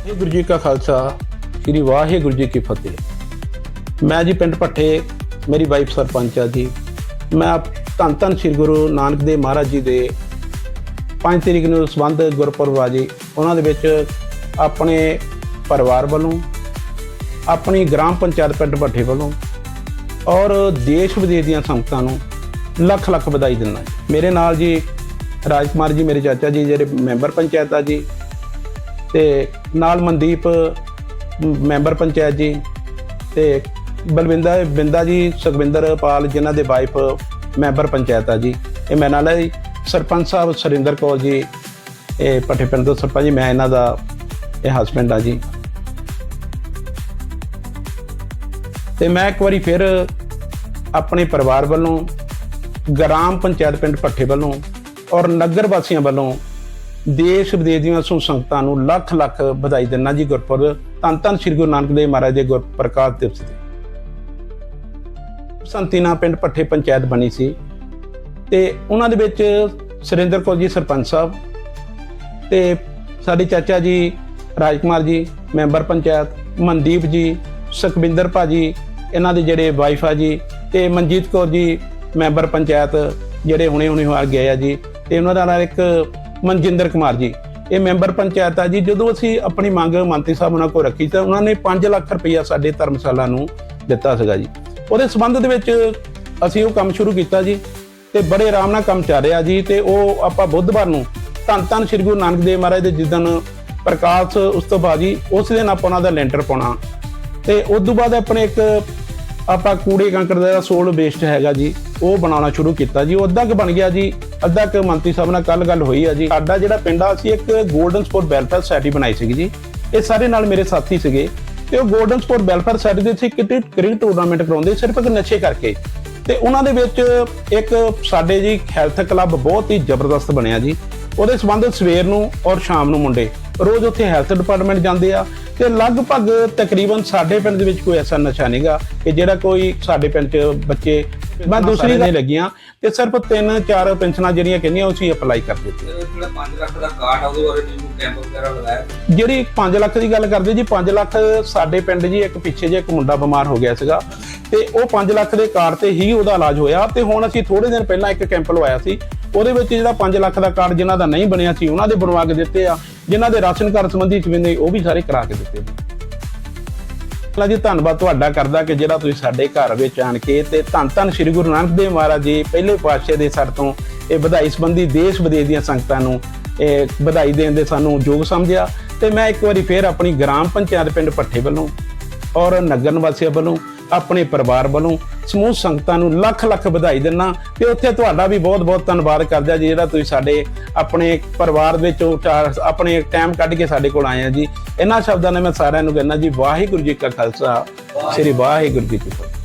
ਵਾਹਿਗੁਰੂ ਜੀ ਕਾ ਖਾਲਸਾ, ਸ੍ਰੀ ਵਾਹਿਗੁਰੂ ਜੀ ਕੀ ਫਤਿਹ। ਮੈਂ ਜੀ ਪਿੰਡ ਭੱਠੇ, ਮੇਰੀ ਵਾਈਫ ਸਰਪੰਚ ਆ ਜੀ। ਮੈਂ ਧੰਨ ਧੰਨ ਸ੍ਰੀ ਗੁਰੂ ਨਾਨਕ ਦੇਵ ਮਹਾਰਾਜ ਜੀ ਦੇ 5 ਤਰੀਕ ਨੂੰ ਸੰਬੰਧ ਗੁਰਪੁਰਬ ਆ ਜੀ। ਉਹਨਾਂ ਦੇ ਵਿੱਚ ਆਪਣੇ ਪਰਿਵਾਰ ਵੱਲੋਂ, ਆਪਣੀ ਗ੍ਰਾਮ ਪੰਚਾਇਤ ਪਿੰਡ ਭੱਠੇ ਵੱਲੋਂ ਔਰ ਦੇਸ਼ ਵਿਦੇਸ਼ ਦੀਆਂ ਸੰਗਤਾਂ ਨੂੰ ਲੱਖ ਲੱਖ ਵਧਾਈ ਦਿੰਦਾ ਮੇਰੇ ਨਾਲ ਜੀ ਰਾਜਕੁਮਾਰ ਜੀ, ਮੇਰੇ ਚਾਚਾ ਜੀ, ਜਿਹੜੇ ਮੈਂਬਰ ਪੰਚਾਇਤ ਆ ਜੀ ਤੇ ਨਾਲ ਮਨਦੀਪ, ਮੈਂਬਰ ਪੰਚਾਇਤ ਜੀ ਤੇ ਬਲਵਿੰਦਾ ਬਿੰਦਾ ਜੀ, ਸੁਖਵਿੰਦਰ ਪਾਲ ਜਿਨ੍ਹਾਂ ਦੇ ਵਾਈਫ ਮੈਂਬਰ ਪੰਚਾਇਤ ਆ ਜੀ। ਇਹ ਮੈਂ ਨਾਲ ਹੈ ਸਰਪੰਚ ਸਾਹਿਬ ਸਰਿੰਦਰ ਕੌਰ ਜੀ, ਇਹ ਪੱਠੇ ਪਿੰਡ ਤੋਂ ਸਰਪੰਚ ਜੀ, ਮੈਂ ਇਹਨਾਂ ਦਾ ਇਹ ਹਸਬੰਡ ਆ ਜੀ। ਤੇ ਮੈਂ ਇੱਕ ਵਾਰੀ ਫਿਰ ਆਪਣੇ ਪਰਿਵਾਰ ਵੱਲੋਂ ਗ੍ਰਾਮ ਪੰਚਾਇਤ ਪਿੰਡ ਭੱਠੇ ਵੱਲੋਂ ਔਰ ਨਗਰ ਵਾਸੀਆਂ ਵੱਲੋਂ ਦੇਸ਼ ਵਿਦੇਸ਼ ਦੀਆਂ ਸੋ ਸੰਗਤਾਂ ਨੂੰ ਲੱਖ ਲੱਖ ਵਧਾਈ ਦਿੰਦਾ ਜੀ ਗੁਰਪੁਰਬ। ਧੰਨ ਧੰਨ ਸ੍ਰੀ ਗੁਰੂ ਨਾਨਕ ਦੇਵ ਮਹਾਰਾਜ ਦੇ ਗੁਰਪ੍ਰਕਾਸ਼ ਦਿਵਸ ਤੇ। ਸੰਤੀਨਾ ਪਿੰਡ ਭੱਠੇ ਪੰਚਾਇਤ ਬਣੀ ਸੀ ਤੇ ਉਹਨਾਂ ਦੇ ਵਿੱਚ ਸੁਰਿੰਦਰ ਕੌਰ ਜੀ ਸਰਪੰਚ ਸਾਹਿਬ ਤੇ ਸਾਡੇ ਚਾਚਾ ਜੀ ਰਾਜਕੁਮਾਰ ਜੀ, ਮੈਂਬਰ ਪੰਚਾਇਤ, ਮਨਦੀਪ ਜੀ, ਸੁਖਵਿੰਦਰ ਭਾਜੀ, ਇਹਨਾਂ ਦੇ ਜਿਹੜੇ ਵਾਈਫ ਆ ਜੀ ਤੇ ਮਨਜੀਤ ਕੌਰ ਜੀ, ਮੈਂਬਰ ਪੰਚਾਇਤ ਜਿਹੜੇ ਹੁਣੇ ਹੁਣੇ ਆ ਗਏ ਆ ਜੀ ਤੇ ਉਹਨਾਂ ਦਾ ਨਾਲ ਇੱਕ ਮਨਜਿੰਦਰ ਕੁਮਾਰ ਜੀ। ਇਹ ਮੈਂਬਰ ਪੰਚਾਇਤ ਆ ਜੀ, ਜਦੋਂ ਅਸੀਂ ਆਪਣੀ ਮੰਗ ਮੰਤਰੀ ਸਾਹਿਬ ਉਹਨਾਂ ਕੋਲ ਰੱਖੀ ਤਾਂ ਉਹਨਾਂ ਨੇ 5 ਲੱਖ ਰੁਪਈਆ ਸਾਡੇ ਧਰਮਸ਼ਾਲਾ ਨੂੰ ਦਿੱਤਾ ਸੀਗਾ ਜੀ। ਉਹਦੇ ਸੰਬੰਧ ਦੇ ਵਿੱਚ ਅਸੀਂ ਉਹ ਕੰਮ ਸ਼ੁਰੂ ਕੀਤਾ ਜੀ ਤੇ ਬੜੇ ਆਰਾਮ ਨਾਲ ਕੰਮ ਚੱਲ ਰਿਹਾ ਜੀ ਤੇ ਉਹ ਆਪਾਂ ਬੁੱਧਵਾਰ ਨੂੰ ਧੰਨ ਧੰਨ ਸ੍ਰੀ ਗੁਰੂ ਨਾਨਕ ਦੇਵ ਮਹਾਰਾਜ ਦੇ ਜਿੱਦਣ ਪ੍ਰਕਾਸ਼ ਉਸ ਤੋਂ ਬਾਅਦ ਜੀ, ਉਸ ਦਿਨ ਆਪਾਂ ਉਹਨਾਂ ਦਾ ਲੈਂਟਰ ਪਾਉਣਾ। ਤੇ ਉਸ ਤੋਂ ਬਾਅਦ ਆਪਣੇ ਇੱਕ ਆਪਾਂ ਕੂੜੇ ਕੰਕਰ ਦਾ ਸੋਲ ਵੇਸਟ ਹੈਗਾ ਜੀ, ਉਹ ਬਣਾਉਣਾ ਸ਼ੁਰੂ ਕੀਤਾ ਜੀ। ਉਹ ਅੱਧਾ ਕੁ ਬਣ ਗਿਆ ਜੀ, ਅੱਧਾ ਕੁ ਮੰਤਰੀ ਸਾਹਿਬ ਨਾਲ ਕੱਲ ਗੱਲ ਹੋਈ ਆ ਜੀ। ਸਾਡਾ ਜਿਹੜਾ ਪਿੰਡ ਆ, ਅਸੀਂ ਇੱਕ ਗੋਲਡਨ ਸਪੋਰਟ ਵੈਲਫੇਅਰ ਸੋਸਾਇਟੀ ਬਣਾਈ ਸੀਗੀ ਜੀ। ਇਹ ਸਾਰੇ ਨਾਲ ਮੇਰੇ ਸਾਥੀ ਸੀਗੇ ਤੇ ਉਹ ਗੋਲਡਨ ਸਪੋਰਟ ਵੈਲਫੇਅਰ ਸੋਸਾਇਟੀ ਦੇ ਸੀ ਕ੍ਰਿਕਟ ਕ੍ਰਿਕਟ ਟੂਰਨਾਮੈਂਟ ਕਰਾਉਂਦੇ, ਸਿਰਫ ਇੱਕ ਨਸ਼ੇ ਕਰਕੇ। ਤੇ ਉਹਨਾਂ ਦੇ ਵਿੱਚ ਇੱਕ ਸਾਡੇ ਜੀ ਹੈਲਥ ਕਲੱਬ ਬਹੁਤ ਹੀ ਜ਼ਬਰਦਸਤ ਬਣਿਆ ਜੀ। ਉਹਦੇ ਸੰਬੰਧ ਸਵੇਰ ਨੂੰ ਔਰ ਸ਼ਾਮ ਨੂੰ ਮੁੰਡੇ। ਰੋਜ਼ ਉੱਥੇ ਹੈਲਥ ਡਿਪਾਰਟਮੈਂਟ ਜਾਂਦੇ ਆ ਤੇ ਲਗਭਗ ਤਕਰੀਬਨ ਸਾਡੇ ਪਿੰਡ ਦੇ ਵਿੱਚ ਕੋਈ ਐਸਾ ਨਸ਼ਾ ਨਹੀਂਗਾ ਕਿ ਜਿਹੜਾ ਕੋਈ ਸਾਡੇ ਪਿੰਡ 'ਚ ਬੱਚੇ ਮੈਂ ਦੂਸਰੀ ਗੱਲ ਲੱਗੀਆਂ ਤੇ ਸਿਰਫ ਤਿੰਨ ਚਾਰ ਪੈਨਸ਼ਨਾਂ ਜਿਹੜੀਆਂ ਕਹਿੰਦੀਆਂ ਉਹ ਅਪਲਾਈ ਕਰ ਦਿੱਤੀਆਂ। ਤੇ ਜਿਹੜਾ 5 ਲੱਖ ਦਾ ਕਾਰਡ ਆ ਉਹਦੇ ਬਾਰੇ ਤੁਸੀਂ ਕੈਂਪ ਵਗੈਰਾ ਲਗਾਇਆ? ਜਿਹੜੀ 5 ਲੱਖ ਦੀ ਗੱਲ ਕਰਦੇ ਜੀ 5 ਲੱਖ ਸਾਡੇ ਪਿੰਡ ਜੀ ਇੱਕ ਪਿੱਛੇ ਜੇ ਇੱਕ ਮੁੰਡਾ ਬਿਮਾਰ ਹੋ ਗਿਆ ਸੀਗਾ ਤੇ ਉਹ 5 ਲੱਖ ਦੇ ਕਾਰਡ ਤੇ ਹੀ ਉਹਦਾ ਇਲਾਜ ਹੋਇਆ ਤੇ ਹੁਣ ਅਸੀਂ ਥੋੜੇ ਦਿਨ ਪਹਿਲਾਂ ਇੱਕ ਕੈਂਪ ਲਵਾਇਆ ਸੀ। ਉਹਦੇ ਵਿੱਚ ਜਿਹੜਾ 5 ਲੱਖ ਦਾ ਕਾਰਡ ਜਿਨ੍ਹਾਂ ਦਾ ਨਹੀਂ ਬਣਿਆ ਸੀ, ਉਹਨਾਂ ਦੇ ਬਣਵਾ ਕੇ ਦਿੱਤੇ ਆ। ਜਿਨ੍ਹਾਂ ਦੇ ਰਾਸ਼ਨ ਕਾਰਡ ਸੰਬੰਧੀ ਚਵਿੰਦੇ ਉਹ ਵੀ ਸਾਰੇ ਕਰਾ ਕੇ ਦਿੱਤੇ ਜੀ ਅੱਲਾ ਜੀ, ਧੰਨਵਾਦ ਤੁਹਾਡਾ ਕਰਦਾ ਕਿ ਜਿਹੜਾ ਤੁਸੀਂ ਸਾਡੇ ਘਰ ਵਿੱਚ ਆਣ ਕੇ ਤੇ ਧੰਨ ਧੰਨ ਸ੍ਰੀ ਗੁਰੂ ਨਾਨਕ ਦੇਵ ਮਹਾਰਾਜ ਜੀ, ਪਹਿਲੇ ਪਾਤਸ਼ਾਹ ਦੇ ਸਰ ਤੋਂ ਇਹ ਵਧਾਈ ਸੰਬੰਧੀ ਦੇਸ਼ ਵਿਦੇਸ਼ ਦੀਆਂ ਸੰਗਤਾਂ ਨੂੰ ਇਹ ਵਧਾਈ ਦੇਣ ਦੇ ਸਾਨੂੰ ਯੋਗ ਸਮਝਿਆ ਤੇ ਮੈਂ ਇੱਕ ਵਾਰੀ ਫੇਰ ਆਪਣੀ ਗ੍ਰਾਮ ਪੰਚਾਇਤ ਪਿੰਡ ਭੱਠੇ ਵੱਲੋਂ ਔਰ ਨਗਰ ਨਿਵਾਸੀਆਂ ਵੱਲੋਂ ਆਪਣੇ ਪਰਿਵਾਰ ਵੱਲੋਂ ਸਮੂਹ ਸੰਗਤਾਂ ਨੂੰ ਲੱਖ ਲੱਖ ਵਧਾਈ ਦਿੰਨਾ। ਤੇ ਉੱਥੇ ਤੁਹਾਡਾ ਵੀ ਬਹੁਤ ਬਹੁਤ ਧੰਨਵਾਦ ਕਰਦਾ ਜੀ, ਜਿਹੜਾ ਤੁਸੀਂ ਸਾਡੇ ਆਪਣੇ ਪਰਿਵਾਰ ਵਿੱਚੋਂ ਚਾਰ ਆਪਣੇ ਟਾਈਮ ਕੱਢ ਕੇ ਸਾਡੇ ਕੋਲ ਆਏ ਆ ਜੀ। ਇਹਨਾਂ ਸ਼ਬਦਾਂ ਨੇ ਮੈਂ ਸਾਰਿਆਂ ਨੂੰ ਕਹਿੰਦਾ ਜੀ, ਵਾਹਿਗੁਰੂ ਜੀ ਕਾ ਖਾਲਸਾ, ਸ੍ਰੀ ਵਾਹਿਗੁਰੂ ਜੀ ਕੀ ਫਤਿਹ।